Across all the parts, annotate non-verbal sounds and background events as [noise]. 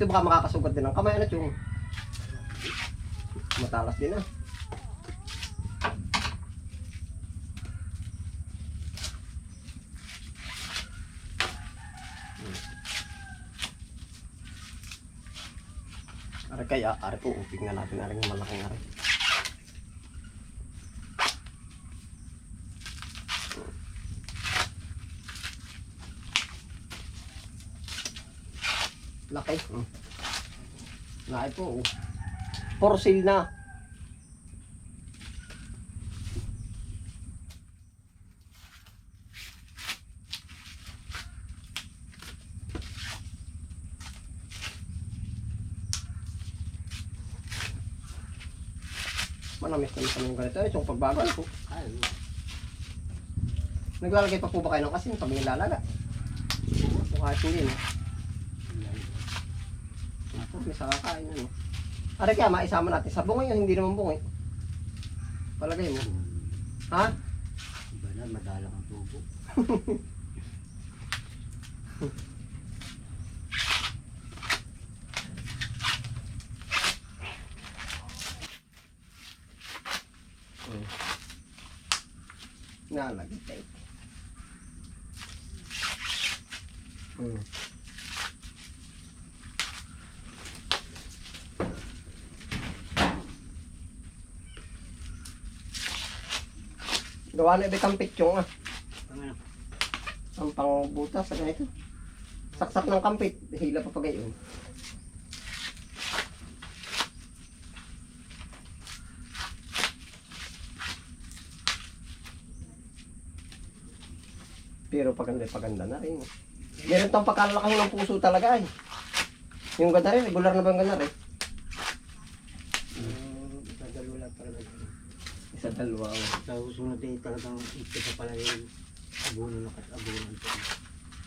Ito baka makakasugat din ng kamay. Ano yung matalas din ah. Are kaya, are po, tingnan natin are yung malaking are. Laki. Hmm. Laki po. oh. For sale na. Manamis na naman yung ganito. Ito yung pagbago ano po. Ay, Naglalagay pa po ba kayo ng asin pag nilalaga? O kahit hindi, no? May sakakain ano. Are kaya maisama natin sa bungay o hindi naman bungay? Palagay mo. Ha? iba na, madalang ang tubo. [laughs] Nalagay tayo. Hmm. Gawa na ibig pitchong ah. Ang ano, Ang pangbutas sa ganito. Saksak ng kampit. Hila pa pa gayon. Pero paganda, paganda na rin. Meron tong pagkalalaki ng puso talaga eh. Yung ganda rin, regular na bang ganda rin? yung dadalo lang talaga. Isa dalawa. Sa susunod din talagang ito pa pala yung abono na kat abono.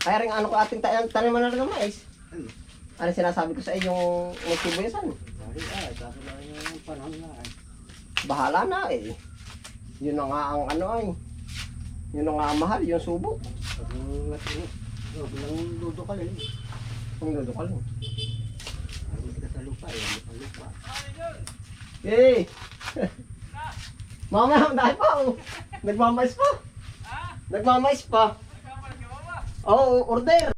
Kaya rin ano ko ating tanim, taniman na rin ng mais. Ano? Ano sinasabi ko sa iyo yung nagsibuyasan? Dahil ah, tapos na yung panahon na ay. Bahala na eh. Yun na nga ang ano ay. Yun na nga ang mahal, yung subo. Yung lang ludo ka rin. Ang dudo ka lang. Ayaw ka sa lupa, ayaw mo sa lupa. Hey! [laughs] Mamaya, dahil pa oh. Nagmamais pa. Nagmamais pa. Oo, oh, order.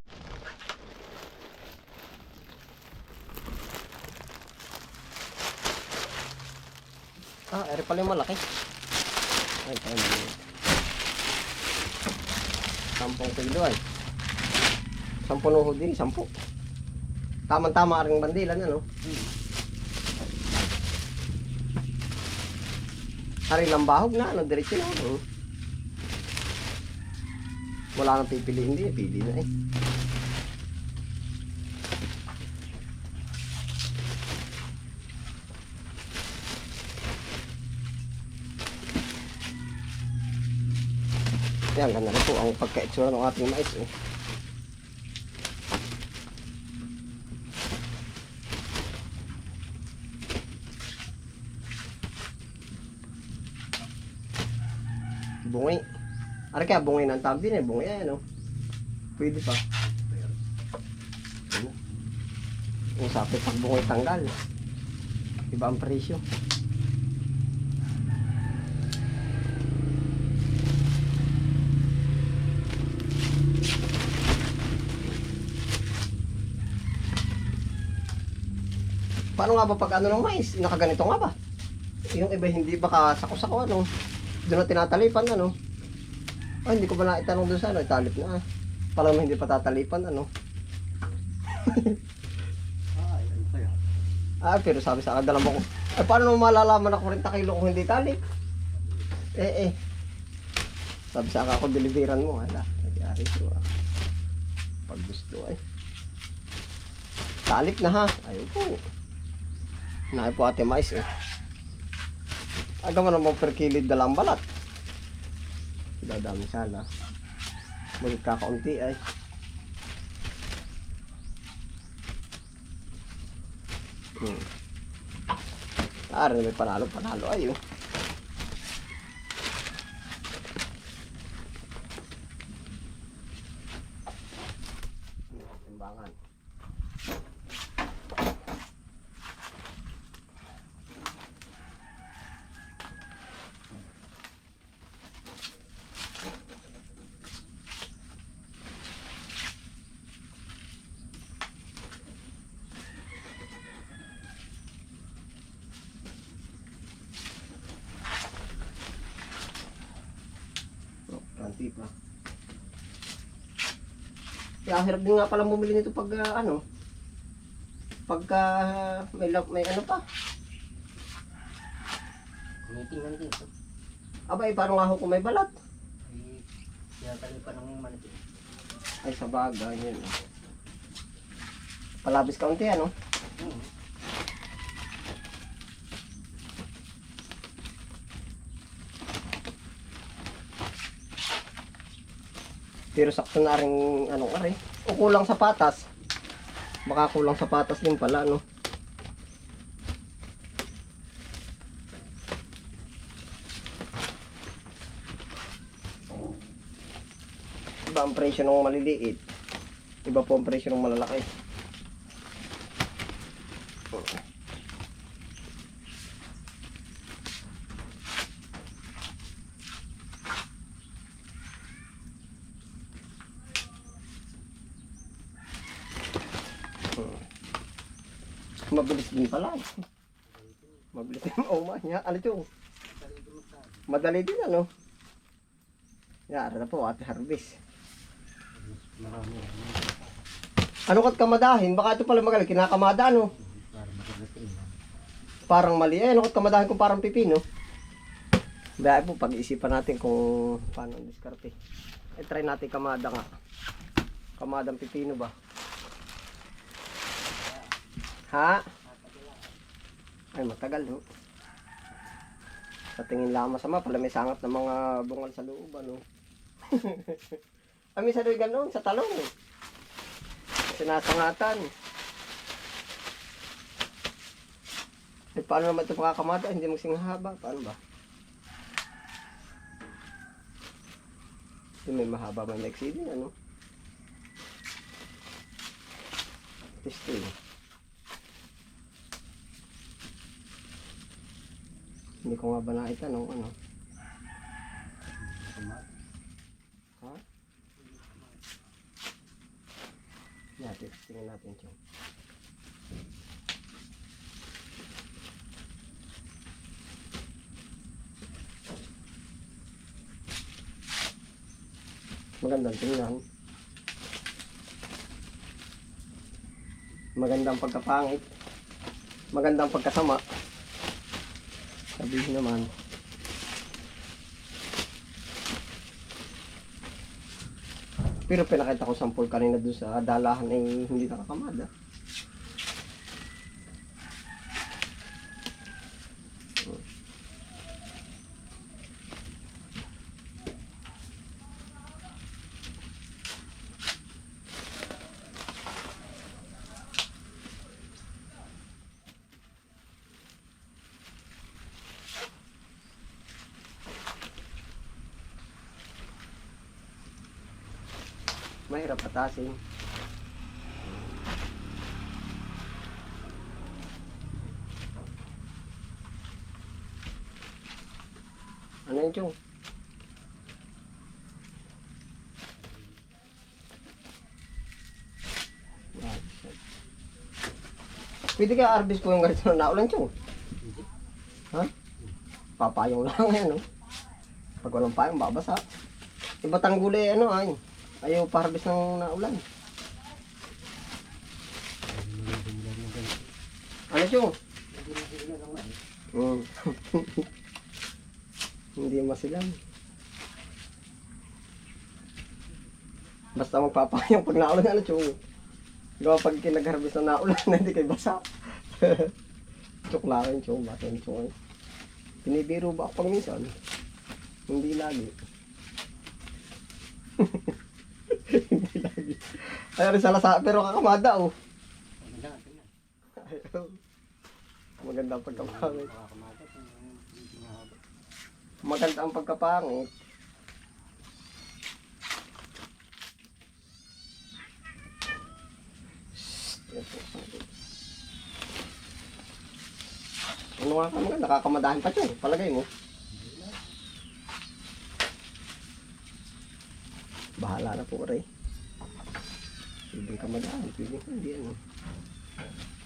Ah, ere pala yung malaki. Ay, tayo mo. Sampung kilo ay. Sampo nuhod din, sampo. Tama-tama rin bandilan, ano? Hari lang bahog na, ano, diretso na. ano. Wala nang pipiliin din, pili na eh. Yan, ganda na po ang pagkaitsura ng ating mais. Eh. Bungay. Ano kaya bungay ng tawag din eh. Bungay ano. Pwede pa. Ano? Yung sabi pag bungay tanggal. Iba ang presyo. Paano nga ba pag ano ng mais? Nakaganito nga ba? Yung iba hindi baka sako-sako ano. Doon na tinatalipan ano. Ay, hindi ko ba na itanong doon sa ano, italip na. ah. Pala mo hindi pa tatalipan ano. Ano? Ah, pero sabi sa akin, dala mo ko. Ay, paano mo malalaman na 40 kilo kung hindi talip? Eh, eh. Sabi sa akin ako, deliveran mo. Hala, nagyari ko ah. Pag gusto ay. Talip na ha. Ayaw po. Naay po ate mais eh. Aga mo naman per kilid dalang balat. Dadami sana. Magkakaunti ay. Hmm. Ah, may panalo, panalo ay oh. Timbangan. Puti pa. Kaya hirap din nga pala bumili nito pag ah, ano, pagka may, lap- may ano pa. Kumitingnan dito. Aba, eh, parang ho kung may balat. Ay, tinatali pa ng manati. Ay, sa bagay, yun. Palabis kaunti, ano? Hmm. Pero sakto na rin, ano ka rin. O kulang sa patas. Baka kulang sa patas din pala, no? Iba ang presyo ng maliliit. Iba po ang presyo ng malalaki. Mabilis din pala. Mabilis [laughs] ang uma niya. Ano yung? Madali din ano? Yara na po, ate harvest. Ano kat kamadahin? Baka ito pala magaling. Kinakamada ano? Parang mali. Eh, ano kat kamadahin kung parang pipino? Dahil po, pag-iisipan natin kung paano ang diskarte. Eh, try natin kamada nga. Kamadang pipino ba? Ha? Ay, matagal, no? Sa tingin lang masama, pala may sangat ng mga bungal sa loob, ano? [laughs] Ay, minsan doon gano'n, sa talong. eh. Sinasangatan. Eh, paano naman ito makakamada? Hindi magsingahaba. Paano ba? Yung may mahaba, may maiksi din, ano? Gusto Hindi ko nga ba naitanong, ano? Ha? Natin, tingnan natin siya. Magandang tingnan. Magandang pagkapangit. Magandang pagkasama. Sabihin naman. Pero pinakita ko sample kanina doon sa dalahan ay hindi nakakamada. Mahirap patasin. Ano yun, shit. Pwede kaya arbis ko yung ganito na naulan? Hindi. Ha? Papayong lang yan, no? Pag walang payong, babasa. Iba tangguli, ano, ay. Ayaw pa-harvest ng naulan. Ano, Chong? Mm. [laughs] Hindi masilang. Basta magpapayang pag naulan, ano, Chong? Gawa pag kinag-harvest ng naulan, [laughs] hindi kayo basa. [laughs] Chong. Basta yun, Chong. Pinibiro ba ako pag minsan? Hindi lagi. Ay, rin sa lasa, pero kakamada, oh. Maganda. Maganda ang pagkapangit. Maganda ang pagkapangit. Ano nga ka mga nakakamadahan pa siya. Palagay mo. Bahala na po rin. Pwedeng kamadahan. Pwedeng hindi ano.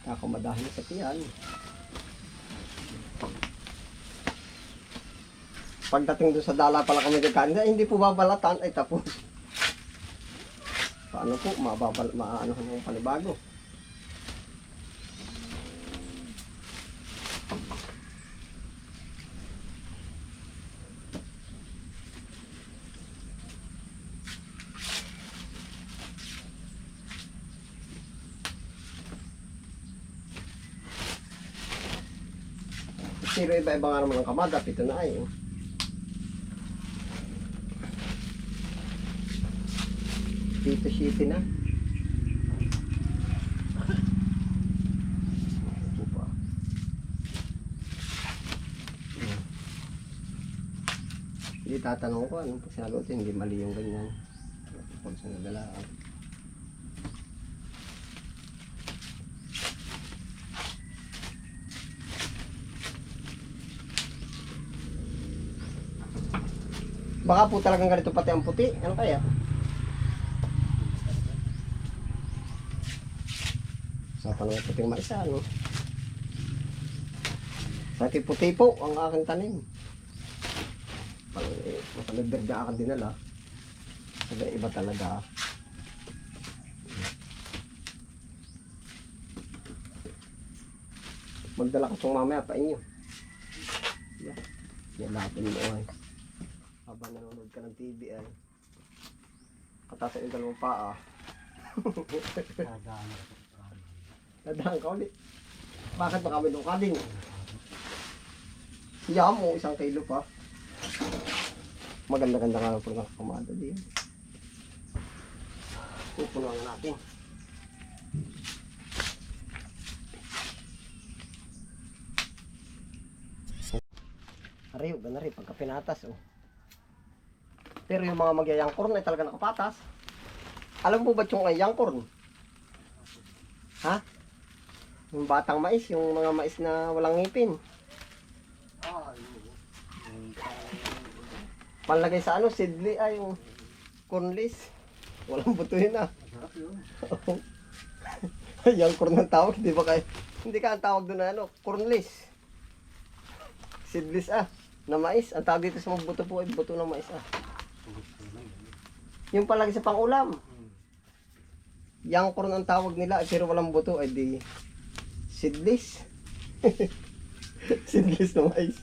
Kakamadahan sa tiyan. Pagdating doon sa dala pala kami nagkain, "Ay, hindi po babalatan, ay tapos. Paano po, mababal, maano ng panibago. Pero iba-iba nga naman ang kamadap, ito na ay. oh. Dito city na. Hindi tatanong ko anong pag sinagot hindi mali yung ganyan. Pag sa nagalaan. Baka po talagang ganito pati ang puti. Ano kaya? Sa ang puting marisa, ano? Pati puti po ang aking tanim. Pag eh, makalagdagda aking dinala. Sabi iba talaga. Magdala ko itong mamaya pa inyo. Yan. Yan natin mo ay habang nanonood ka ng TV ay katasa yung dalawang paa. Dadaan ako sa trabaho. Nadaan ka ulit. Bakit ba kami doon kading? Siya mo, isang kilo pa. Maganda-ganda nga po ng kamada din. Pupunuan natin. Ariyo, ba na rin, pagka pinatas, oh. Pero yung mga magyayangkorn ay talaga nakapatas. Alam mo ba yung ay? Ha? Yung batang mais, yung mga mais na walang ngipin. Panlagay sa ano, seedly ay yung cornless. Walang buto yun ah. [laughs] Yung corn ang tawag, di ba kayo? Hindi ka ang tawag doon na ano, cornless. Seedless ah, na mais. Ang tawag dito sa mga buto po ay buto ng mais ah. Yung palagi sa pangulam. Yang corn ang tawag nila, eh, pero walang buto ay di seedless. [laughs] seedless na mais.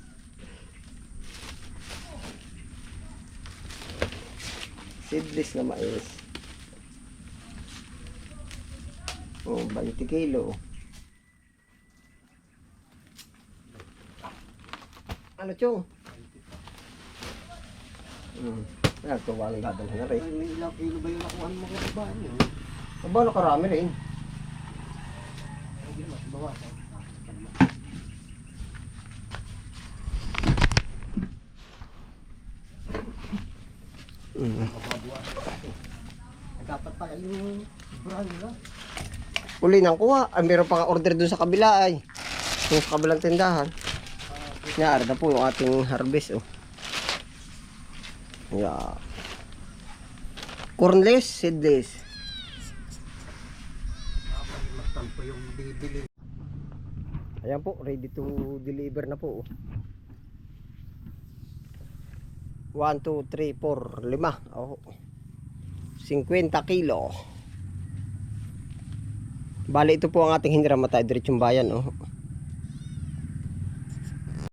Seedless na mais. Oh, 20 kilo. Ano, Chong? Hmm. Yan, tuwa lang dadalhin na rin. Ay, may ilang kilo ba yung nakuha mo mga babae niyo? Aba, nakarami rin. Bawasan. Mm. Dapat pa yung brand nila. Uli nang kuha. Ay, meron pa order dun sa kabila ay. Yung sa kabilang tindahan. Yan, na po yung ating harvest oh. Yeah. Cornless, seedless. Ayan po, ready to deliver na po. 1, 2, 3, 4, 5. Oh. 50 kilo. Bali ito po ang ating hiniramatay diretsong bayan. Oh.